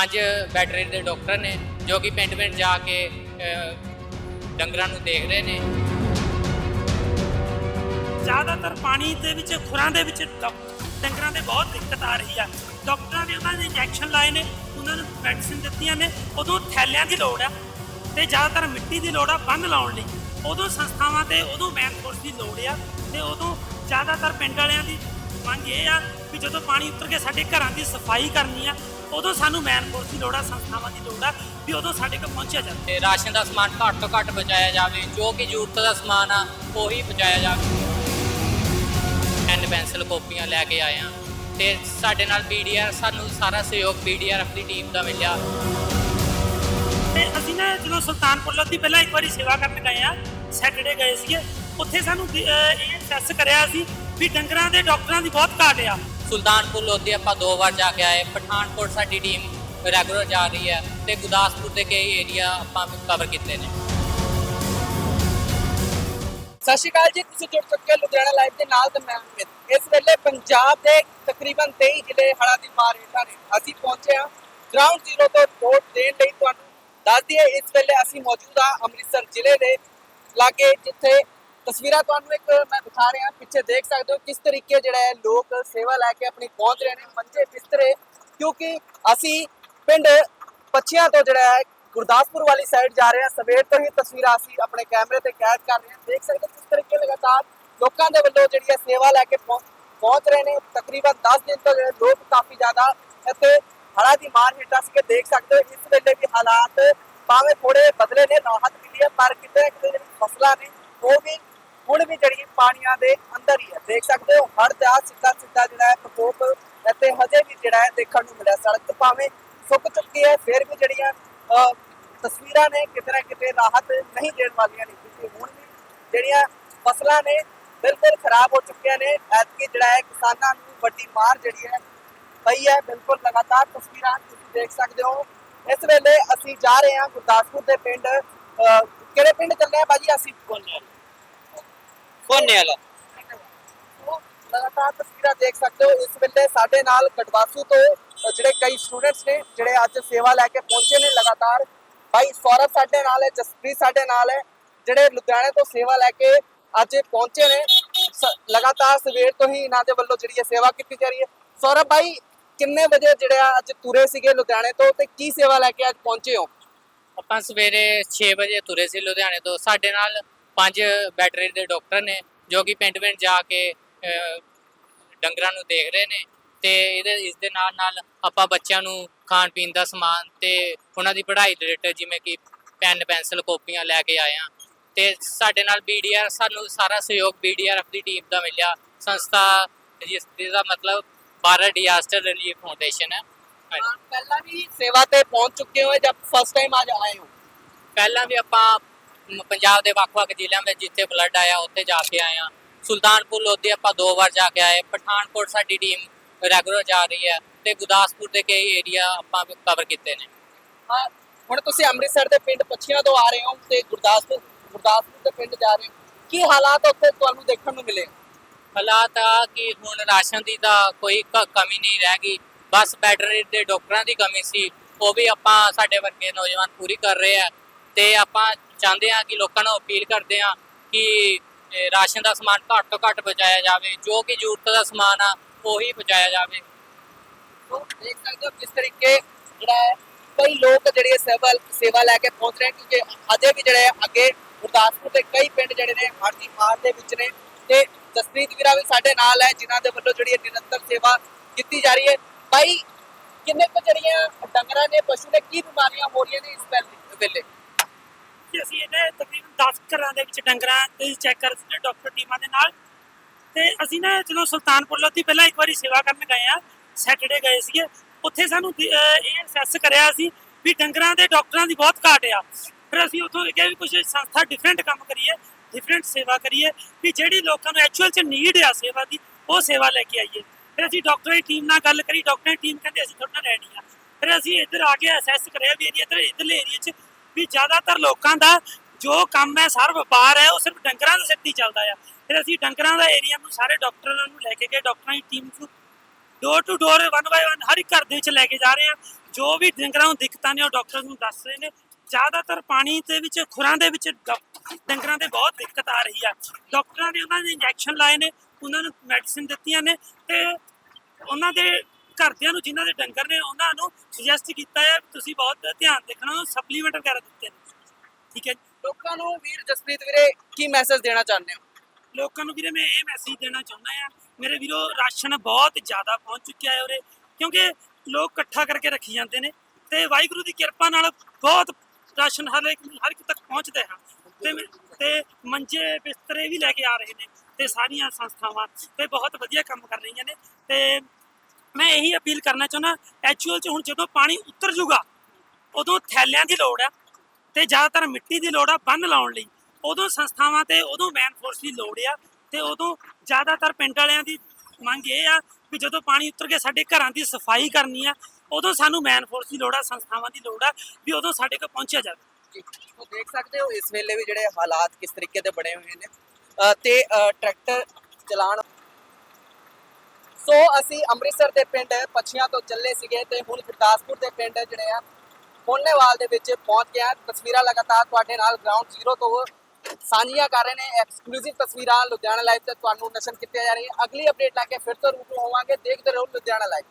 ਪੰਜ ਵੈਟਰਨਰੀ ਦੇ ਡਾਕਟਰ ਨੇ, ਜੋ ਕਿ ਪਿੰਡ ਪਿੰਡ ਜਾ ਕੇ ਡੰਗਰਾਂ ਨੂੰ ਦੇਖ ਰਹੇ ਨੇ। ਜ਼ਿਆਦਾਤਰ ਪਾਣੀ ਦੇ ਵਿੱਚ, ਖੁਰਾਂ ਦੇ ਵਿੱਚ ਡਾਕ- ਡੰਗਰਾਂ ਦੇ ਬਹੁਤ ਦਿੱਕਤ ਆ ਰਹੀ ਆ। ਡਾਕਟਰਾਂ ਨੇ ਉਹਨਾਂ ਦੇ ਇੰਜੈਕਸ਼ਨ ਲਾਏ ਨੇ, ਉਹਨਾਂ ਨੂੰ ਮੈਡੀਸਿਨ ਦਿੱਤੀਆਂ ਨੇ। ਉਦੋਂ ਥੈਲਿਆਂ ਦੀ ਲੋੜ ਆ ਤੇ ਜ਼ਿਆਦਾਤਰ ਮਿੱਟੀ ਦੀ ਲੋੜ ਆ ਬੰਨ ਲਾਉਣ ਲਈ। ਉਦੋਂ ਸੰਸਥਾਵਾਂ ਤੇ, ਉਦੋਂ ਮੈਨਫੋਰਸ ਦੀ ਲੋੜ ਆ ਤੇ ਉਦੋਂ ਜ਼ਿਆਦਾਤਰ ਪਿੰਡ ਵਾਲਿਆਂ ਦੀ ਮੰਗ ਇਹ ਆ ਵੀ ਜਦੋਂ ਪਾਣੀ ਉਤਰ ਕੇ ਸਾਡੇ ਘਰਾਂ ਦੀ ਸਫ਼ਾਈ ਕਰਨੀ ਆ ਉਦੋਂ ਸਾਨੂੰ ਮੈਨਫੋਰਸ ਦੀ ਲੋੜ ਆ ਸੰਸਥਾਵਾਂ ਦੀ ਲੋੜ ਆ ਵੀ ਉਦੋਂ ਸਾਡੇ ਕੋਲ ਪਹੁੰਚਿਆ ਜਾਵੇ। ਤੇ ਰਾਸ਼ਨ ਦਾ ਸਮਾਨ ਘੱਟ ਤੋਂ ਘੱਟ ਬਚਾਇਆ ਜਾਵੇ ਜੋ ਕਿ ਜ਼ਰੂਰਤ ਦਾ ਸਮਾਨ ਆ ਉਹੀ ਬਚਾਇਆ ਜਾਵੇ। ਪੈਨ ਪੈਨਸਲ ਕਾਪੀਆਂ ਲੈ ਕੇ ਆਏ ਆ। ਤੇ ਸਾਡੇ ਨਾਲ ਬੀਡੀਆਰ ਸਾਨੂੰ ਸਾਰਾ ਸਹਿਯੋਗ ਬੀਡੀਆਰ ਦੀ ਟੀਮ ਦਾ ਮਿਲਿਆ। ਤੇ ਅਸੀਂ ਨਾ ਜਦੋਂ ਸੁਲਤਾਨਪੁਰ ਲੋਧੀ ਪਹਿਲਾਂ ਇੱਕ ਵਾਰੀ ਸੇਵਾ ਕਰਨ ਗਏ ਆ ਸੈਟਰਡੇ ਗਏ ਸੀਗੇ ਉੱਥੇ ਸਾਨੂੰ ਇਹ ਅਸੈਸ ਕਰਿਆ ਸੀ ਵੀ ਡੰਗਰਾਂ ਦੇ ਡਾਕਟਰਾਂ ਦੀ ਬਹੁਤ ਘਾਟ ਆ। ਸੁਲਤਾਨਪੁਰ ਲੋਧੀ ਆਪਾਂ ਦੋ ਵਾਰ ਜਾ ਕੇ ਆਏ। ਪਠਾਨਕੋਟ ਸਾਡੀ ਟੀਮ ਰੈਗੂਲਰ ਜਾ ਰਹੀ ਹੈ ਤੇ ਗੁਰਦਾਸਪੁਰ ਦੇ ਕਈ ਏਰੀਆ ਆਪਾਂ ਕਵਰ ਕੀਤੇ ਨੇ। ਸਤਿ ਸ਼੍ਰੀ ਅਕਾਲ ਜੀ ਤੁਸੀਂ ਜੁੜ ਚੁੱਕੇ ਹੋ ਲੁਧਿਆਣਾ ਲਾਈਵ ਦੇ ਨਾਲ ਤੇ ਮੈਂ ਅਮਿਤ। ਇਸ ਵੇਲੇ ਪੰਜਾਬ ਦੇ ਤਕਰੀਬਨ 23 ਜ਼ਿਲ੍ਹੇ ਹੜ੍ਹਾਂ ਦੀ ਮਾਰ ਹੇਠਾਂ ਨੇ। ਅਸੀਂ ਪਹੁੰਚੇ ਹਾਂ ਗਰਾਊਂਡ ਜ਼ੀਰੋ ਤੋਂ ਰਿਪੋਰਟ ਦੇਣ ਲਈ ਤੁਹਾਨੂੰ। ਦੱਸ ਦਈਏ ਇਸ ਵੇਲੇ ਅਸੀਂ ਮੌਜੂਦ ਹਾਂ ਅੰਮ੍ਰਿਤਸਰ ਜ਼ਿਲ੍ਹੇ ਦੇ ਲਾਗੇ ਜਿੱਥੇ ਤਸਵੀਰਾਂ ਤੁਹਾਨੂੰ ਇੱਕ ਮੈਂ ਦਿਖਾ ਰਿਹਾ, ਪਿੱਛੇ ਦੇਖ ਸਕਦੇ ਹੋ ਕਿਸ ਤਰੀਕੇ ਜਿਹੜਾ ਹੈ ਲੋਕ ਸੇਵਾ ਲੈ ਕੇ ਆਪਣੀ ਪਹੁੰਚ ਰਹੇ ਨੇ, ਮੰਜੇ ਬਿਸਤਰੇ, ਕਿਉਂਕਿ ਅਸੀਂ ਪਿੰਡ ਪੱਛੀਆਂ ਤੋਂ ਜਿਹੜਾ ਹੈ ਗੁਰਦਾਸਪੁਰ ਵਾਲੀ ਸਾਈਡ ਜਾ ਰਹੇ ਹਾਂ, ਸਵੇਰ ਤੋਂ ਹੀ ਤਸਵੀਰਾਂ ਅਸੀਂ ਆਪਣੇ ਕੈਮਰੇ ਤੇ ਕੈਦ ਕਰ ਰਹੇ ਹਾਂ, ਦੇਖ ਸਕਦੇ ਹੋ ਕਿਸ ਤਰੀਕੇ ਲਗਾਤਾਰ ਲੋਕਾਂ ਦੇ ਵੱਲੋਂ ਜਿਹੜੀ ਹੈ ਸੇਵਾ ਲੈ ਕੇ ਪਹੁੰ- ਪਹੁੰਚ ਰਹੇ ਨੇ, ਤਕਰੀਬਨ 10 ਦਿਨ ਤੋਂ ਜਿਹੜੇ ਲੋਕ ਕਾਫੀ ਜ਼ਿਆਦਾ ਇੱਥੇ ਹੜ੍ਹਾਂ ਦੀ ਮਾਰ ਹੇਠਾਂ ਸੀ ਦੇਖ ਸਕਦੇ ਹੋ, ਇਸ ਵੇਲੇ ਵੀ ਹਾਲਾਤ ਭਾਵੇਂ ਥੋੜੇ ਬਦਲੇ ਨੇ, ਰਾਹਤ ਮਿਲੀ ਹੈ, ਪਰ ਕਿਤੇ ਨਾ ਕਿਤੇ ਜਿਹੜੀ ਫਸਲਾਂ ਨੇ, ਉਹ ਵੀ ਹੁਣ ਵੀ ਜਿਹੜੀ ਪਾਣੀਆਂ ਦੇ ਅੰਦਰ ਹੀ ਹੈ। ਦੇਖ ਸਕਦੇ ਹੋ ਹਰ ਦਾ ਸਿੱਧਾ ਸਿੱਧਾ ਜਿਹੜਾ ਹੈ ਪ੍ਰਕੋਪ ਇੱਥੇ ਹਜੇ ਵੀ ਜਿਹੜਾ ਹੈ ਦੇਖਣ ਨੂੰ ਮਿਲਿਆ। ਸੜਕ ਭਾਵੇਂ ਸੁੱਕ ਚੁੱਕੀ ਹੈ ਫਿਰ ਵੀ ਜਿਹੜੀਆਂ ਤਸਵੀਰਾਂ ਨੇ ਕਿਤੇ ਨਾ ਕਿਤੇ ਰਾਹਤ ਨਹੀਂ ਦੇਣ ਵਾਲੀਆਂ ਨੇ ਕਿਉਂਕਿ ਹੁਣ ਵੀ ਜਿਹੜੀਆਂ ਫਸਲਾਂ ਨੇ ਬਿਲਕੁਲ ਖਰਾਬ ਹੋ ਚੁੱਕੀਆਂ ਨੇ। ਐਤਕੀ ਜਿਹੜਾ ਹੈ ਕਿਸਾਨਾਂ ਨੂੰ ਵੱਡੀ ਮਾਰ ਜਿਹੜੀ ਹੈ ਪਈ ਹੈ ਬਿਲਕੁਲ ਲਗਾਤਾਰ ਤਸਵੀਰਾਂ ਤੁਸੀਂ ਦੇਖ ਸਕਦੇ ਹੋ। ਇਸ ਵੇਲੇ ਅਸੀਂ ਜਾ ਰਹੇ ਹਾਂ ਗੁਰਦਾਸਪੁਰ ਦੇ ਪਿੰਡ। ਅਹ, ਕਿਹੜੇ ਪਿੰਡ ਚੱਲੇ ਆ ਬਾਜੀ ਅਸੀਂ ਕੋਨੇ ਕੋਨੇ ਵਾਲਾ। ਲਗਾਤਾਰ ਤਸਵੀਰਾਂ ਦੇਖ ਸਕਦੇ ਹੋ। ਇਸ ਵੇਲੇ ਸਾਡੇ ਨਾਲ ਕਟਵਾਸੂ ਤੋਂ ਜਿਹੜੇ ਕਈ ਸਟੂਡੈਂਟਸ ਨੇ ਜਿਹੜੇ ਅੱਜ ਸੇਵਾ ਲੈ ਕੇ ਪਹੁੰਚੇ ਨੇ ਲਗਾਤਾਰ। ਭਾਈ ਸੌਰਵ ਸਾਡੇ ਨਾਲ ਹੈ ਜਸਪ੍ਰੀਤ ਸਾਡੇ ਨਾਲ ਹੈ ਜਿਹੜੇ ਲੁਧਿਆਣੇ ਤੋਂ ਸੇਵਾ ਲੈ ਕੇ ਅੱਜ ਪਹੁੰਚੇ ਨੇ। ਲਗਾਤਾਰ ਸਵੇਰ ਤੋਂ ਹੀ ਇਹਨਾਂ ਦੇ ਵੱਲੋਂ ਜਿਹੜੀ ਹੈ ਸੇਵਾ ਕੀਤੀ ਜਾ ਰਹੀ ਹੈ। ਸੌਰਵ ਭਾਈ ਕਿੰਨੇ ਵਜੇ ਜਿਹੜੇ ਆ ਅੱਜ ਤੁਰੇ ਸੀਗੇ ਲੁਧਿਆਣੇ ਤੋਂ ਤੇ ਕੀ ਸੇਵਾ ਲੈ ਕੇ ਅੱਜ ਪਹੁੰਚੇ ਹੋ? ਆਪਾਂ ਸਵੇਰੇ 6 ਵਜੇ ਤੁਰੇ ਸੀ ਲੁਧਿਆਣੇ ਤੋਂ। ਸਾਡੇ ਨਾਲ ਪੰਜ ਵੈਟਰਨਰੀ ਦੇ ਡਾਕਟਰ ਨੇ ਜੋ ਕਿ ਪਿੰਡ ਪਿੰਡ ਜਾ ਕੇ ਡੰਗਰਾਂ ਨੂੰ ਦੇਖ ਰਹੇ ਨੇ ਤੇ ਇਹਦੇ ਇਸ ਦੇ ਨਾਲ ਨਾਲ ਆਪਾਂ ਬੱਚਿਆਂ ਨੂੰ ਖਾਣ ਪੀਣ ਦਾ ਸਮਾਨ ਤੇ ਉਹਨਾਂ ਦੀ ਪੜ੍ਹਾਈ ਦੇ ਰਿਲੇਟਡ ਜਿਵੇਂ ਕਿ ਪੈਨ ਪੈਨਸਲ ਕਾਪੀਆਂ ਲੈ ਕੇ ਆਏ ਆ ਤੇ ਸਾਡੇ ਨਾਲ ਬੀਡੀਆਰ ਸਾਨੂੰ ਸਾਰਾ ਸਹਿਯੋਗ ਬੀਡੀਆਰ ਦੀ ਟੀਮ ਦਾ ਮਿਲਿਆ। ਸੰਸਥਾ ਜਿਸ ਦਾ ਮਤਲਬ ਭਾਰਤ ਡਿਜ਼ਾਸਟਰ ਰਿਲੀਫ ਫਾਊਂਡੇਸ਼ਨ ਹੈ। ਪਹਿਲਾਂ ਵੀ ਸੇਵਾ ਤੇ ਪਹੁੰਚ ਚੁੱਕੇ ਹੋ ਜਾਂ ਫਸਟ ਟਾਈਮ ਅੱਜ ਆਏ ਹੋ? ਪਹਿਲਾਂ ਵੀ ਆਪਾਂ ਪੰਜਾਬ ਦੇ ਵੱਖ-ਵੱਖ ਜ਼ਿਲ੍ਹਿਆਂ ਵਿੱਚ ਜਿੱਥੇ ਫਲੱਡ ਆਇਆ ਉੱਥੇ ਜਾ ਕੇ ਆਏ ਆ ਸੁਲਤਾਨਪੁਰ ਲੋਧੀ ਆਪਾਂ ਦੋ ਵਾਰ ਜਾ ਕੇ ਆਏ ਪਠਾਨਕੋਟ ਸਾਡੀ ਟੀਮ ਰੈਗੂਲਰ ਜਾ ਰਹੀ ਹੈ ਤੇ ਗੁਰਦਾਸਪੁਰ ਦੇ ਕਈ ਏਰੀਆ ਆਪਾਂ ਕਵਰ ਕੀਤੇ ਨੇ। ਹਾਂ ਹੁਣ ਤੁਸੀਂ ਅੰਮ੍ਰਿਤਸਰ ਦੇ ਪਿੰਡ ਪੱਛੀਆਂ ਤੋਂ ਆ ਰਹੇ ਹੋ ਤੇ ਗੁਰਦਾਸਪੁਰ ਗੁਰਦਾਸਪੁਰ ਦੇ ਪਿੰਡ ਜਾ ਰਹੇ ਹੋ। ਕੀ ਹਾਲਾਤ ਉੱਥੇ ਤੁਹਾਨੂੰ ਦੇਖਣ ਨੂੰ ਮਿਲੇ? ਹਾਲਾਤ ਆ ਕਿ ਹੁਣ ਰਾਸ਼ਨ ਦੀ ਤਾਂ ਕੋਈ ਕਮੀ ਨਹੀਂ ਰਹਿ ਗਈ। ਬਸ ਵੈਟਰਨਰੀ ਦੇ ਡਾਕਟਰਾਂ ਦੀ ਕਮੀ ਸੀ। ਉਹ ਵੀ ਆਪਾਂ ਸਾਡੇ ਵਰਗੇ ਨੌਜਵਾਨ ਪੂਰੀ ਕਰ ਰਹੇ ਆ। ਤੇ ਆਪਾਂ ਚਾਹੁੰਦੇ ਆ ਕਿ ਲੋਕਾਂ ਨੂੰ ਅਪੀਲ ਕਰਦੇ ਆ ਕਿ ਰਾਸ਼ਨ ਦਾ ਸਮਾਨ ਘੱਟ ਤੋਂ ਘੱਟ ਪਹੁੰਚਾਇਆ ਜਾਵੇ, ਜੋ ਕਿ ਜ਼ਰੂਰਤ ਦਾ ਸਮਾਨ ਆ, ਉਹੀ ਪਹੁੰਚਾਇਆ ਜਾਵੇ। ਤੋ ਦੇਖ ਸਕਦੇ ਹੋ ਕਿਸ ਤਰੀਕੇ ਜਿਹੜਾ ਹੈ, ਕਈ ਲੋਕ ਜਿਹੜੇ ਸੇਵਾ ਸੇਵਾ ਲੈ ਕੇ ਪਹੁੰਚ ਰਹੇ ਕਿਉਂਕਿ ਅਜੇ ਵੀ ਜਿਹੜੇ ਅੱਗੇ ਗੁਰਦਾਸਪੁਰ ਦੇ ਕਈ ਪਿੰਡ ਜਿਹੜੇ ਨੇ ਹੜ੍ਹ ਦੀ ਮਾਰ ਦੇ ਵਿੱਚ ਨੇ। ਤੇ ਜਸਪ੍ਰੀਤ ਵੀਰਾ ਵੀ ਸਾਡੇ ਨਾਲ ਹੈ, ਜਿਨ੍ਹਾਂ ਦੇ ਵੱਲੋਂ ਜਿਹੜੀ ਇਹ ਨਿਰੰਤਰ ਸੇਵਾ ਕੀਤੀ ਜਾ ਰਹੀ ਹੈ। ਭਾਈ ਕਿੰਨੇ ਕੁ ਜਿਹੜੀਆਂ ਡੰਗਰਾਂ ਨੇ, ਪਸ਼ੂ ਨੇ, ਕੀ ਬਿਮਾਰੀਆਂ ਹੋ ਰਹੀਆਂ ਨੇ ਇਸ ਵੇਲੇ- ਵੇਲੇ ਤਕਰੀਬਨ 10 ਘਰਾਂ ਦੇ ਵਿੱਚ ਡੰਗਰਾਂ ਤੇ ਚੈੱਕ ਕਰ ਸੀ ਡਾਕਟਰ ਟੀਮਾਂ ਦੇ ਨਾਲ। ਤੇ ਅਸੀਂ ਨਾ ਜਦੋਂ ਸੁਲਤਾਨਪੁਰ ਲੋਧੀ ਪਹਿਲਾਂ ਇੱਕ ਵਾਰੀ ਸੇਵਾ ਕਰਨ ਗਏ ਆ ਸੈਟਰਡੇ ਗਏ ਸੀਗੇ। ਉੱਥੇ ਸਾਨੂੰ ਇਹ ਅਸੈਸ ਕਰਿਆ ਸੀ ਵੀ ਡੰਗਰਾਂ ਦੇ ਡਾਕਟਰਾਂ ਦੀ ਬਹੁਤ ਘਾਟ ਆ। ਫਿਰ ਅਸੀਂ ਉੱਥੋਂ ਇਹ ਕਿਹਾ ਵੀ ਕੁਝ ਸੰਸਥਾ ਡਿਫਰੈਂਟ ਕੰਮ ਕਰੀਏ ਡਿਫਰੈਂਟ ਸੇਵਾ ਕਰੀਏ, ਵੀ ਜਿਹੜੀ ਲੋਕਾਂ ਨੂੰ ਐਕਚੁਅਲ ਚ ਨੀਡ ਆ ਸੇਵਾ ਦੀ, ਉਹ ਸੇਵਾ ਲੈ ਕੇ ਆਈਏ। ਫਿਰ ਅਸੀਂ ਡਾਕਟਰਾਂ ਦੀ ਟੀਮ ਨਾਲ ਗੱਲ ਕਰੀ ਡਾਕਟਰਾਂ ਦੀ ਟੀਮ ਕਹਿੰਦੇ ਅਸੀਂ ਤੁਹਾਡੇ ਨਾਲ ਰਹਿਣੀ ਆ। ਫਿਰ ਅਸੀਂ ਇੱਧਰ ਆ ਕੇ ਅਸੈਸ ਕਰਿਆ ਵੀ ਏਰੀਆ ਇੱਧਰ, ਇੱਧਰਲੇ ਏਰੀਆ 'ਚ ਵੀ ਜ਼ਿਆਦਾਤਰ ਲੋਕਾਂ ਦਾ ਜੋ ਕੰਮ ਹੈ, ਸਾਰਾ ਵਪਾਰ ਹੈ, ਉਹ ਸਿਰਫ ਡੰਗਰਾਂ ਦੇ ਸਿਰ ਤੇ ਚੱਲਦਾ ਆ। ਫਿਰ ਅਸੀਂ ਡੰਗਰਾਂ ਦਾ ਏਰੀਆ ਨੂੰ ਸਾਰੇ ਡਾਕਟਰਾਂ ਨੂੰ ਲੈ ਕੇ ਗਏ, ਡਾਕਟਰਾਂ ਦੀ ਟੀਮ ਨੂੰ। Door to door one by one ਹਰ ਇੱਕ ਘਰ ਦੇ ਵਿੱਚ ਲੈ ਕੇ ਜਾ ਰਹੇ ਆ। ਜੋ ਵੀ ਡੰਗਰਾਂ ਨੂੰ ਦਿੱਕਤਾਂ ਨੇ, ਉਹ ਡਾਕਟਰ ਨੂੰ ਦੱਸ ਰਹੇ ਨੇ। ਜ਼ਿਆਦਾਤਰ ਪਾਣੀ ਦੇ ਵਿੱਚ, ਖੁਰਾਂ ਦੇ ਵਿੱਚ ਡ- ਡੰਗਰਾਂ ਦੇ ਬਹੁਤ ਦਿੱਕਤ ਆ ਰਹੀ ਆ। ਡਾਕਟਰਾਂ ਨੇ ਉਹਨਾਂ ਨੇ ਇੰਜੈਕਸ਼ਨ ਲਾਏ ਨੇ, ਉਹਨਾਂ ਨੂੰ ਮੈਡੀਸਿਨ ਦਿੱਤੀਆਂ ਨੇ ਤੇ ਉਹਨਾਂ ਦੇ ਘਰਦਿਆਂ ਨੂੰ ਜਿਨ੍ਹਾਂ ਦੇ ਡੰਗਰ ਨੇ ਉਹਨਾਂ ਨੂੰ ਸੁਜੈਸਟ ਕੀਤਾ ਹੈ ਤੁਸੀਂ ਬਹੁਤ ਧਿਆਨ ਦੇਖਣਾ ਸਪਲੀਮੈਂਟ ਵਗੈਰਾ ਦਿੱਤੇ ਨੇ। ਠੀਕ ਹੈ। ਲੋਕਾਂ ਨੂੰ ਵੀਰ ਜਸਪ੍ਰੀਤ ਵੀਰੇ ਕੀ ਮੈਸੇਜ ਦੇਣਾ ਚਾਹੁੰਦੇ ਹੋ? ਲੋਕਾਂ ਨੂੰ ਵੀਰੇ ਮੈਂ ਇਹ ਮੈਸੇਜ ਦੇਣਾ ਚਾਹੁੰਦਾ ਆ ਮੇਰੇ ਵੀਰੋ ਰਾਸ਼ਨ ਬਹੁਤ ਜ਼ਿਆਦਾ ਪਹੁੰਚ ਚੁੱਕਿਆ ਹੈ ਉਰੇ ਕਿਉਂਕਿ ਲੋਕ ਇਕੱਠਾ ਕਰਕੇ ਰੱਖੀ ਜਾਂਦੇ ਨੇ ਤੇ ਵਾਹਿਗੁਰੂ ਦੀ ਕਿਰਪਾ ਨਾਲ ਬਹੁਤ ਰਾਸ਼ਨ ਹਰ ਇੱਕ ਹਰ ਇੱਕ ਤੱਕ ਪਹੁੰਚਦਾ ਹੈ। ਤੇ ਤੇ ਮੰਜੇ ਬਿਸਤਰੇ ਵੀ ਲੈ ਕੇ ਆ ਰਹੇ ਨੇ ਤੇ ਸਾਰੀਆਂ ਸੰਸਥਾਵਾਂ ਤੇ ਬਹੁਤ ਵਧੀਆ ਕੰਮ ਕਰ ਰਹੀਆਂ ਨੇ ਤੇ ਮੈਂ ਇਹੀ ਅਪੀਲ ਕਰਨਾ ਚਾਹੁੰਦਾ ਐਕਚੁਅਲ ਚ ਹੁਣ ਜਦੋਂ ਪਾਣੀ ਉਤਰ ਜੂਗਾ ਉਦੋਂ ਥੈਲਿਆਂ ਦੀ ਲੋੜ ਆ ਤੇ ਜ਼ਿਆਦਾਤਰ ਮਿੱਟੀ ਦੀ ਲੋੜ ਆ ਬੰਨ ਲਾਉਣ ਲਈ। ਉਦੋਂ ਸੰਸਥਾਵਾਂ ਤੇ ਉਦੋਂ ਮੈਨ ਫੋਰਸ ਦੀ ਲੋੜ ਆ ਤੇ ਉਦੋਂ ਜ਼ਿਆਦਾਤਰ ਪਿੰਡ ਵਾਲਿਆਂ ਦੀ ਮੰਗ ਇਹ ਆ ਵੀ ਜਦੋਂ ਪਾਣੀ ਉਤਰ ਕੇ ਸਾਡੇ ਘਰਾਂ ਦੀ ਸਫ਼ਾਈ ਕਰਨੀ ਆ ਉਦੋਂ ਸਾਨੂੰ ਮੈਨ ਫੋਰਸ ਦੀ ਲੋੜ ਆ ਸੰਸਥਾਵਾਂ ਦੀ ਲੋੜ ਆ ਵੀ ਉਦੋਂ ਸਾਡੇ ਕੋਲ ਪਹੁੰਚਿਆ ਜਾਵੇ। ਜੀ ਦੇਖ ਸਕਦੇ ਹੋ ਇਸ ਵੇਲੇ ਵੀ ਜਿਹੜੇ ਹਾਲਾਤ ਕਿਸ ਤਰੀਕੇ ਦੇ ਬਣੇ ਹੋਏ ਨੇ। ਅ, ਤੇ ਟਰੈਕਟਰ ਚਲਾਣ ਸੋ ਅਸੀਂ ਅੰਮ੍ਰਿਤਸਰ ਦੇ ਪਿੰਡ ਪੱਛੀਆਂ ਤੋਂ ਚੱਲੇ ਸੀਗੇ ਤੇ ਹੁਣ ਗੁਰਦਾਸਪੁਰ ਦੇ ਪਿੰਡ ਜਿਹੜੇ ਆ ਹੋਨੇਵਾਲ ਦੇ ਵਿੱਚ ਪਹੁੰਚ ਗਿਆ ਤਸਵੀਰਾਂ ਲਗਾਤਾਰ ਤੁਹਾਡੇ ਨਾਲ ਗਰਾਊਂਡ ਜ਼ੀਰੋ ਤੋਂ ਸਾਂਝੀਆਂ ਕਰ ਰਹੇ ਨੇ। ਐਕਸਕਲੂਸਿਵ ਤਸਵੀਰਾਂ ਲੁਧਿਆਣਾ ਲਾਈਵ ਤੇ ਤੁਹਾਨੂੰ ਨਸ਼ਨ ਕੀਤੀਆਂ ਜਾ ਰਹੀਆਂ। ਅਗਲੀ ਅਪਡੇਟ ਲੈ ਕੇ ਫਿਰ ਤੋਂ ਰੂਬਰੂ ਹੋਵਾਂਗੇ। ਦੇਖਦੇ ਰਹੋ ਲੁਧਿਆਣਾ ਲਾਈਵ